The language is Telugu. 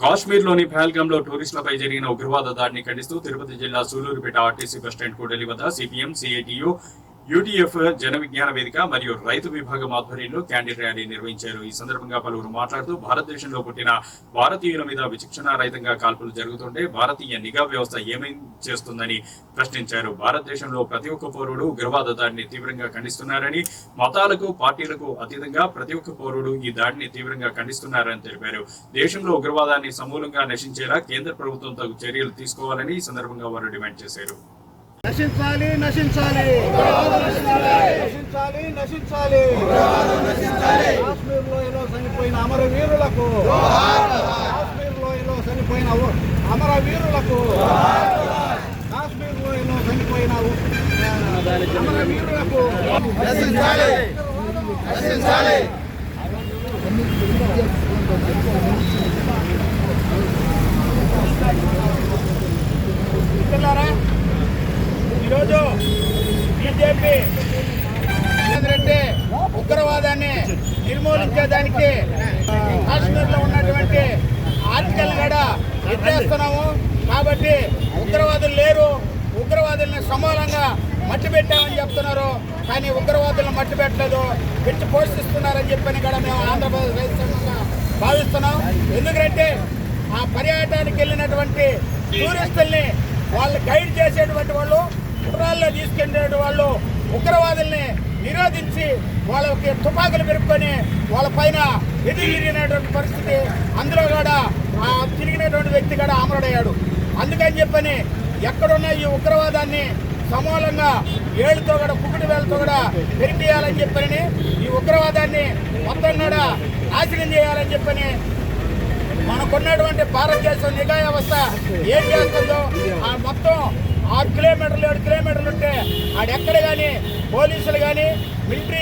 కాశ్మీర్లోని పహల్గాంలో టూరిస్టులపై జరిగిన ఉగ్రవాద దాడిని ఖండిస్తూ తిరుపతి జిల్లా సూలూరుపేట ఆర్టీసీ బస్టాండ్ కూడలి వద్ద CPM CITU UTF Jana Vignana వేదిక మరియు రైతు విభాగం ఆధ్వర్యంలో క్యాండిల్ ర్యాలీ నిర్వహించారు. ఈ సందర్భంగా పలువురు మాట్లాడుతూ భారతదేశంలో పుట్టిన భారతీయుల మీద విచక్షణ రహితంగా కాల్పులు జరుగుతుంటే భారతీయ నిఘా వ్యవస్థ ఏమేం చేస్తుందని ప్రశ్నించారు. భారతదేశంలో ప్రతి ఒక్క పౌరుడు ఉగ్రవాద దాడిని తీవ్రంగా ఖండిస్తున్నారని మతాలకు పార్టీలకు అతీతంగా ప్రతి ఒక్క పౌరుడు ఈ దాడిని తీవ్రంగా ఖండిస్తున్నారని తెలిపారు. దేశంలో ఉగ్రవాదాన్ని సమూలంగా నశించేలా కేంద్ర ప్రభుత్వం తగు చర్యలు తీసుకోవాలని ఈ సందర్భంగా వారు డిమాండ్ చేశారు. నశించాలి నశించాలి. నశించాలి నశించాలి. కాశ్మీర్లో లోయలో చనిపోయిన అమరవీరులకు. కాశ్మీర్ లోయలో చనిపోయిన అమరవీరులకు. కాశ్మీర్ లోయలో చనిపోయిన అమరవీరులకు. నశించాలి. నశించాలి. బీజేపీ. ఏంటంటే ఉగ్రవాదాన్ని నిర్మూలించేదానికి కాశ్మీర్లో ఉన్నటువంటి ఆర్టికల్ కూడా ఎత్తేస్తున్నాము. కాబట్టి ఉగ్రవాదులు లేరు. ఉగ్రవాదుల్ని సమూలంగా మట్టి పెట్టామని చెప్తున్నారు. కానీ ఉగ్రవాదులను మట్టి పెట్టలేదు పెట్టి పోషిస్తున్నారని చెప్పని కూడా మేము ఆంధ్రప్రదేశ్ రైతు భావిస్తున్నాం. ఎందుకంటే ఆ పర్యాటకానికి వెళ్ళినటువంటి టూరిస్టుల్ని వాళ్ళు గైడ్ చేసేటువంటి వాళ్ళు కుట్రాల్లో తీసుకెళ్ళే వాళ్ళు ఉగ్రవాదుల్ని నిరోధించి వాళ్ళకి తుపాకులు పెరుపుకొని వాళ్ళ పైన ఎదిరిగినటువంటి పరిస్థితి అందులో కూడా ఆ తిరిగినటువంటి వ్యక్తి కూడా అమరుడయ్యాడు. అందుకని చెప్పని ఎక్కడున్న ఈ ఉగ్రవాదాన్ని సమూలంగా ఏళ్ళతో కూడా కుకుటి వేలతో కూడా పెరిపేయాలని చెప్పని ఈ ఉగ్రవాదాన్ని మొత్తం కూడా నాశనం చేయాలని చెప్పని మనకున్నటువంటి భారతదేశం నిఘా వ్యవస్థ ఏం చేస్తుందో ఆ మొత్తం ఆరు కిలోమీటర్లు ఏడు కిలోమీటర్లు ఉంటే ఆడెక్కడ కానీ పోలీసులు కానీ మిలిటరీ